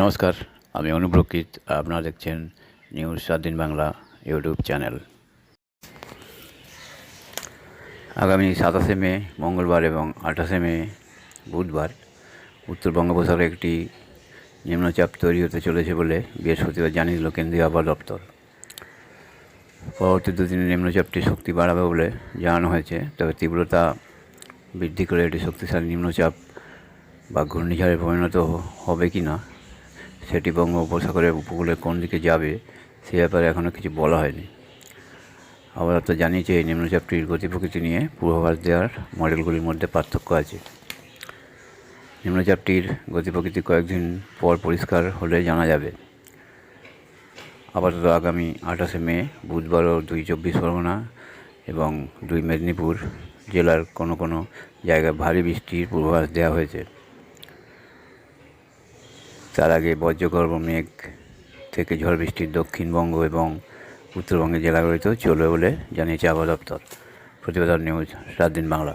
নমস্কার, আমি অনুপ্রকৃত, আপনারা দেখছেন নিউজ স্বাধীন বাংলা ইউটিউব চ্যানেল। আগামী সাতাশে মে, মঙ্গলবার এবং আঠাশে মে, বুধবার উত্তর বঙ্গোপসাগরে একটি নিম্নচাপ তৈরি হতে চলেছে বলে বৃহস্পতিবার জানিয়ে দিল কেন্দ্রীয় আবহাওয়া দপ্তর। পরবর্তী দুদিনে নিম্নচাপটি শক্তি বাড়াবে বলে জানানো হয়েছে, তবে তীব্রতা বৃদ্ধি করে এটি শক্তিশালী নিম্নচাপ বা ঘূর্ণিঝড়ে পরিণত হবে কি না সেটি বঙ্গোপসাগরের উপকূলে কোন দিকে যাবে, সে ব্যাপারে এখনও কিছু বলা হয়নি। আবার তো জানিয়েছে, এই নিম্নচাপটির গতি প্রকৃতি নিয়ে পূর্বাভাস দেওয়ার মডেলগুলির মধ্যে পার্থক্য আছে। নিম্নচাপটির গতি প্রকৃতি কয়েকদিন পর পরিষ্কার হলে জানা যাবে। আপাতত আগামী আঠাশে মে, বুধবার ও দুই চব্বিশ পরগনা এবং দুই মেদিনীপুর জেলার কোনো কোনো জায়গায় ভারী বৃষ্টির পূর্বাভাস দেওয়া হয়েছে। তার আগে বজ্রগর্ভ মেঘ থেকে ঝড় বৃষ্টির দক্ষিণবঙ্গ এবং উত্তরবঙ্গের জেলাগুলিতেও চলবে বলে জানিয়েছে আবহাওয়া দপ্তর। প্রতিবেদন নিউজ সাত দিন বাংলা।